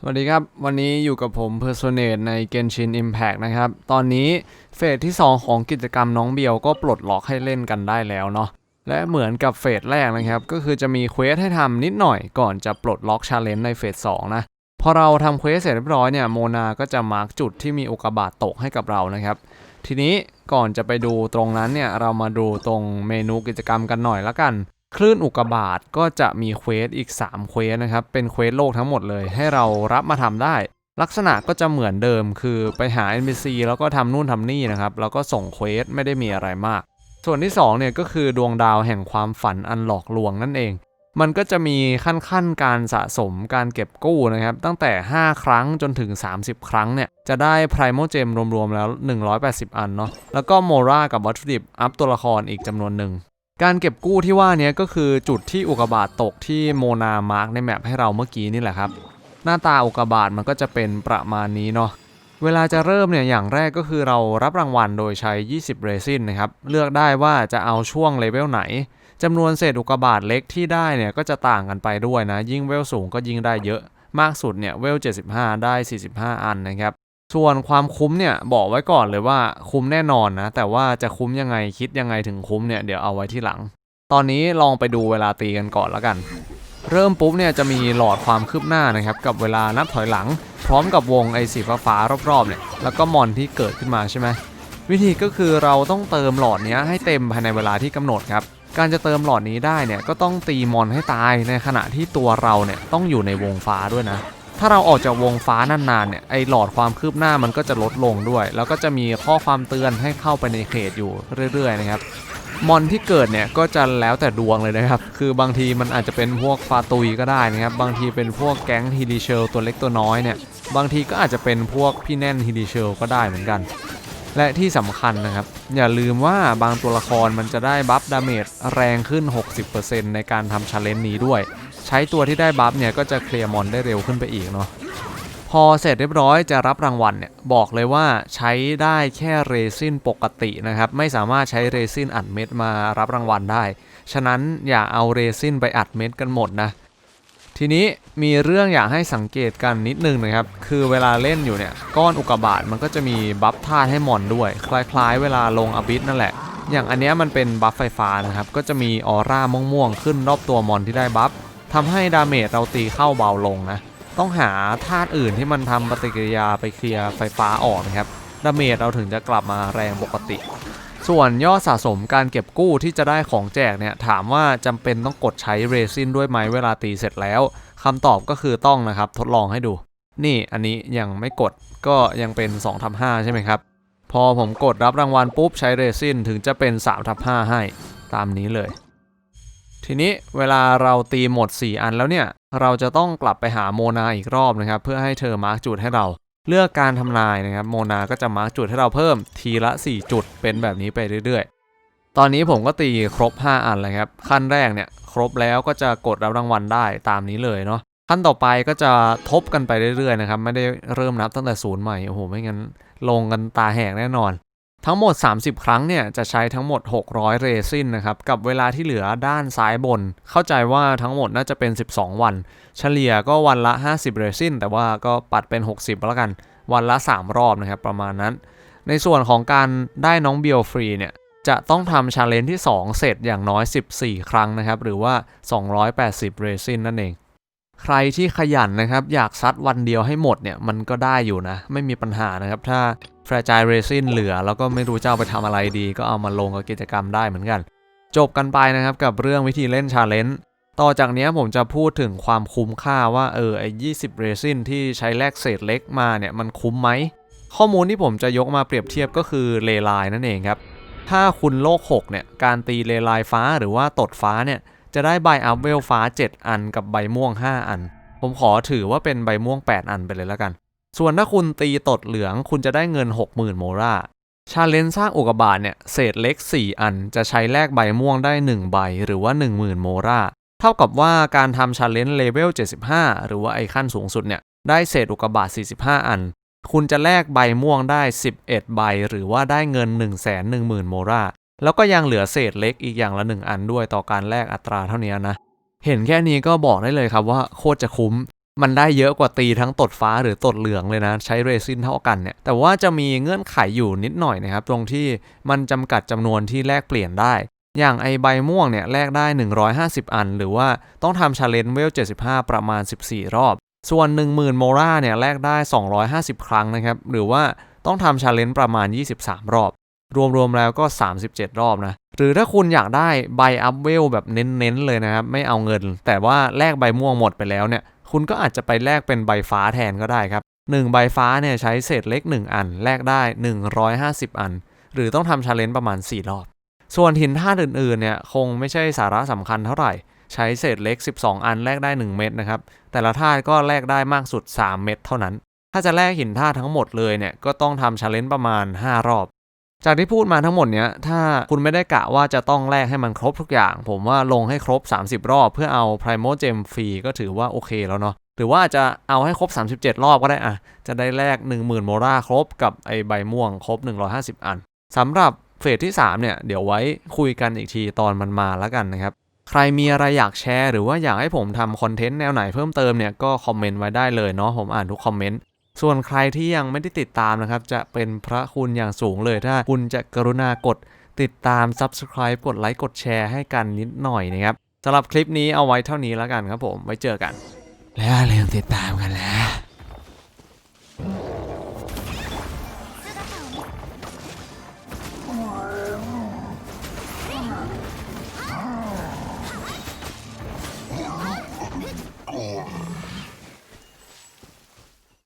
สวัสดีครับ วันนี้อยู่กับผม p e r s o n a t e ใน Genshin Impact นะครับ ตอนนี้เฟสที่ 2 ของกิจกรรมน้องเบียวก็ปลดล็อกให้เล่นกันได้แล้วเนาะและเหมือนกับเฟสแรกนะครับ ก็คือจะมีเควสให้ทำนิดหน่อยก่อนจะปลดล็อกชาเลนจ์ในเฟส2นะพอเราทำเควสเสร็จเรียบร้อยเนี่ยโมนาก็จะมาร์กจุดที่มีอุกกาบาตตกให้กับเรานะครับ ทีนี้ก่อนจะไปดูตรงนั้นเนี่ยเรามาดูตรงเมนูกิจกรรมกันหน่อยละกัน คลื่นอุกกาบาตก็จะมีเควสอีก 3 เควสนะครับ เป็นเควสโลกทั้งหมดเลย ให้เรารับมาทำได้ ลักษณะก็จะเหมือนเดิมคือไปหา NPC แล้วก็ทำนู่นทำนี่นะครับ แล้วก็ส่งเควสไม่ได้มีอะไรมาก ส่วนที่2เนี่ยก็คือดวงดาวแห่งความฝันอันหลอกลวงนั่นเอง มันก็จะมีขั้นขั้นการสะสมการเก็บกู้นะครับ ตั้งแต่ 5 ครั้งจนถึง 30 ครั้งเนี่ยจะได้ไพรโมเจมรวมๆแล้ว 180 อันเนาะแล้วก็โมรากับวัตถุดิบอัพตัวละครอีกจำนวนหนึ่ง การเก็บกู้ที่ว่าเนี้ก็คือจุดที่อุกบาตตกที่โมนามาร์กในแมปให้เราเมื่อกี้นี่แหละครับ หน้าตาอุกบาตมันก็จะเป็นประมาณนี้เนาะเวลาจะเริ่มเนี่ยอย่างแรกก็คือเรารับรางวัลโดยใช้ 20 เรซินนะครับ เลือกได้ว่าจะเอาช่วงเลเวลไหนจำนวนเศษอุกบาตเล็กที่ได้เนี่ยก็จะต่างกันไปด้วยนะ ยิ่งเวลสูงก็ยิ่งได้เยอะมากสุดเนี่ยเวล 75 ได้ 45 อันนะครับ ส่วนความคุ้มเนี่ยบอกไว้ก่อนเลยว่าคุ้มแน่นอนนะ แต่ว่าจะคุ้มยังไงคิดยังไงถึงคุ้มเนี่ยเดี๋ยวเอาไว้ที่หลัง ตอนนี้ลองไปดูเวลาตีกันก่อนแล้วกัน เริ่มปุ๊บเนี่ยจะมีหลอดความคืบหน้านะครับกับเวลานับถอยหลัง พร้อมกับวงไอสีฟ้ารอบๆเนี่ยแล้วก็มอนที่เกิดขึ้นมาใช่ไหมวิธีก็คือเราต้องเติมหลอดนี้ให้เต็มภายในเวลาที่กำหนดครับการจะเติมหลอดนี้ได้เนี่ยก็ต้องตีมอนให้ตายในขณะที่ตัวเราเนี่ยต้องอยู่ในวงฟ้าด้วยนะ ถ้าเราออกจากวงฟ้านานๆเนี่ยไอหลอดความคืบหน้ามันก็จะลดลงด้วย แล้วก็จะมีข้อความเตือนให้เข้าไปในเขตอยู่เรื่อยๆนะครับมอนที่เกิดเนี่ยก็จะแล้วแต่ดวงเลยนะครับ คือบางทีมันอาจจะเป็นพวกฟาตุยก็ได้นะครับ บางทีเป็นพวกแก๊งฮีดีเชลตัวเล็กตัวน้อยเนี่ย บางทีก็อาจจะเป็นพวกพี่แน่นฮีดีเชลก็ได้เหมือนกัน และที่สำคัญนะครับ อย่าลืมว่าบางตัวละครมันจะได้บัฟดาเมจแรงขึ้น 60%ในการทำชาเลนจ์นี้ด้วย ใช้ตัวที่ได้บัฟเนี่ยก็จะเคลียร์มอนได้เร็วขึ้นไปอีกเนาะพอเสร็จเรียบร้อยจะรับรางวัลเนี่ยบอกเลยว่าใช้ได้แค่เรซินปกตินะครับ ไม่สามารถใช้เรซินอัดเม็ดมารับรางวัลได้ ฉะนั้นอย่าเอาเรซินไปอัดเม็ดกันหมดนะทีนี้มีเรื่องอยากให้สังเกตกันนิดนึงนะครับ คือเวลาเล่นอยู่เนี่ย ก้อนอุกบาตมันก็จะมีบัฟธาตุให้มอนด้วย คล้ายๆ เวลาลงอบิสนั่นแหละ อย่างอันเนี้ยมันเป็นบัฟไฟฟ้านะครับ ก็จะมีออร่าม่วงๆขึ้นรอบตัวมอนที่ได้บัฟ ทำให้ดาเมจเราตีเข้าเบาลงนะ ต้องหาธาตุอื่นที่มันทำปฏิกิริยาไปเคลียร์ไฟฟ้าออกนะครับ ดาเมจเราถึงจะกลับมาแรงปกติ ส่วนยอดสะสมการเก็บกู้ที่จะได้ของแจกเนี่ย ถามว่าจำเป็นต้องกดใช้เรซินด้วยไหมเวลาตีเสร็จแล้วคำตอบก็คือต้องนะครับ ทดลองให้ดู นี่อันนี้ยังไม่กดก็ยังเป็น2ทับ5ใช่ไหมครับ พอผมกดรับรางวัลปุ๊บใช้เรซินถึงจะเป็น3ทับ5ให้ ตามนี้เลย ทีนี้เวลาเราตีหมด 4 อันแล้วเนี่ย เราจะต้องกลับไปหาโมนาอีกรอบนะครับ เพื่อให้เธอมาร์กจุดให้เรา เลือกการทำนายนะครับ โมนาก็จะมาร์กจุดให้เราเพิ่มทีละ 4 จุดเป็นแบบนี้ไปเรื่อยๆ ตอนนี้ผมก็ตีครบ 5 อันเลยครับ ขั้นแรกเนี่ยครบแล้วก็จะกดรับรางวัลได้ตามนี้เลยเนาะขั้นต่อไปก็จะทบกันไปเรื่อยๆนะครับ ไม่ได้เริ่มนับตั้งแต่ศูนย์ใหม่ โอ้โห ไม่งั้นลงกันตาแหกแน่นอน ทั้งหมด 30 ครั้งเนี่ยจะใช้ทั้งหมด 600 เรซินนะครับ กับเวลาที่เหลือด้านซ้ายบน เข้าใจว่าทั้งหมดน่าจะเป็น 12 วัน เฉลี่ยก็วันละ 50 เรซินแต่ว่าก็ปัดเป็น 60แล้วกัน วันละ 3 รอบนะครับประมาณนั้น ในส่วนของการได้น้องเบียวฟรีเนี่ยจะต้องทำชาเลนจ์ที่ 2 เสร็จอย่างน้อย 14 ครั้งนะครับ หรือว่า 280 เรซินนั่นเอง ใครที่ขยันนะครับ อยากซัดวันเดียวให้หมดเนี่ยมันก็ได้อยู่นะ ไม่มีปัญหานะครับถ้า ฟรจายเรซินเหลือ แล้วก็ไม่รู้จะเอาไปทำอะไรดี ก็เอามาลงกับกิจกรรมได้เหมือนกัน จบกันไปนะครับกับเรื่องวิธีเล่นชาเลนจ์ต่อจากนี้ผมจะพูดถึงความคุ้มค่าว่าเออไอ้20เรซินที่ใช้แลกเศษเล็กมาเนี่ยมันคุ้มไหม ข้อมูลที่ผมจะยกมาเปรียบเทียบก็คือเลไลน์นั่นเองครับ ถ้าคุณโลก 6 เนี่ย การตีเลไลน์ฟ้าหรือว่าตดฟ้าเนี่ย จะได้ใบอัพเวลฟ้า 7 อันกับใบม่วง 5 อัน ผมขอถือว่าเป็นใบม่วง 8 อันไปเลยแล้วกัน ส่วนถ้าคุณตีตดเหลืองคุณจะได้เงิน 60,000 โมราชาเลนจ์สร้างอุกกาบาตเนี่ยเศษเล็ก 4 อันจะใช้แลกใบม่วงได้ 1 ใบหรือว่า 10,000 โมราเท่ากับว่าการทำชาเลนจ์เลเวล 75 หรือว่าไอ้ขั้นสูงสุดเนี่ยได้เศษอุกกาบาต45 อัน คุณจะแลกใบม่วงได้ 11 ใบ หรือว่าได้เงิน 110,000 โมราแล้วก็ยังเหลือเศษเล็กอีกอย่างละ 1 อันด้วยต่อการแลกอัตราเท่านี้นะ เห็นแค่นี้ก็บอกได้เลยครับว่าโคตรจะคุ้ม มันได้เยอะกว่าตีทั้งตดฟ้าหรือตดเหลืองเลยนะ ใช้เรซินเท่ากันเนี่ยแต่ว่าจะมีเงื่อนไขอยู่นิดหน่อยนะครับ ตรงที่มันจำกัดจำนวนที่แลกเปลี่ยนได้ อย่างไอใบม่วงเนี่ยแลกได้ 150 อัน หรือว่าต้องทำชาเลนจ์เวล 75 ประมาณ 14 รอบ ส่วน 10,000 โมราเนี่ยแลกได้ 250 ครั้งนะครับหรือว่าต้องทำชาเลนจ์ประมาณ 23 รอบ รวมๆแล้วก็ 37 รอบนะหรือถ้าคุณอยากได้ใบอัพเวลแบบเน้นๆเลยนะครับ ไม่เอาเงิน แต่ว่าแลกใบม่วงหมดไปแล้วเนี่ย คุณก็อาจจะไปแลกเป็นใบฟ้าแทนก็ได้ครับ 1 ใบฟ้าเนี่ยใช้เศษเล็ก 1 อันแลกได้ 150 อัน หรือต้องทำชาเลนจ์ประมาณ 4 รอบ ส่วนหินธาตุอื่นๆเนี่ยคงไม่ใช่สาระสำคัญเท่าไหร่ ใช้เศษเล็ก 12 อันแลกได้ 1 เม็ดนะครับ แต่ละธาตุก็แลกได้มากสุด 3 เม็ดเท่านั้น ถ้าจะแลกหินธาตุทั้งหมดเลยเนี่ยก็ต้องทำชาเลนจ์ประมาณ 5 รอบ จากที่พูดมาทั้งหมดเนี้ยถ้าคุณไม่ได้กะว่าจะต้องแลกให้มันครบทุกอย่าง ผมว่าลงให้ครบ 30 รอบ เพื่อเอา Primo Gem ฟรีก็ถือว่าโอเคแล้วเนาะหรือว่าจจะเอาให้ครบ 37 รอบก็ได้อะจะได้แลก10,000โมราครบกับไอใบม่วงครบ 150 อันสำหรับเฟสที่ 3 เนี่ย เดี๋ยวไว้คุยกันอีกทีตอนมันมาแล้วกันนะครับ ใครมีอะไรอยากแชร์ หรือว่าอยากให้ผมทำคอนเทนต์แนวไหนเพิ่มเติมเนี่ยก็คอมเมนต์ไว้ได้เลยเนาะผมอ่านทุกคอมเมนต์ ส่วนใครที่ยังไม่ได้ติดตามนะครับ จะเป็นพระคุณอย่างสูงเลยถ้าคุณจะกรุณากดติดตาม Subscribe กดไลค์กดแชร์ให้กันนิดหน่อยนะครับสำหรับคลิปนี้เอาไว้เท่านี้แล้วกันครับผม ไว้เจอกัน แล้วลื่อมติดตามกันแล้ว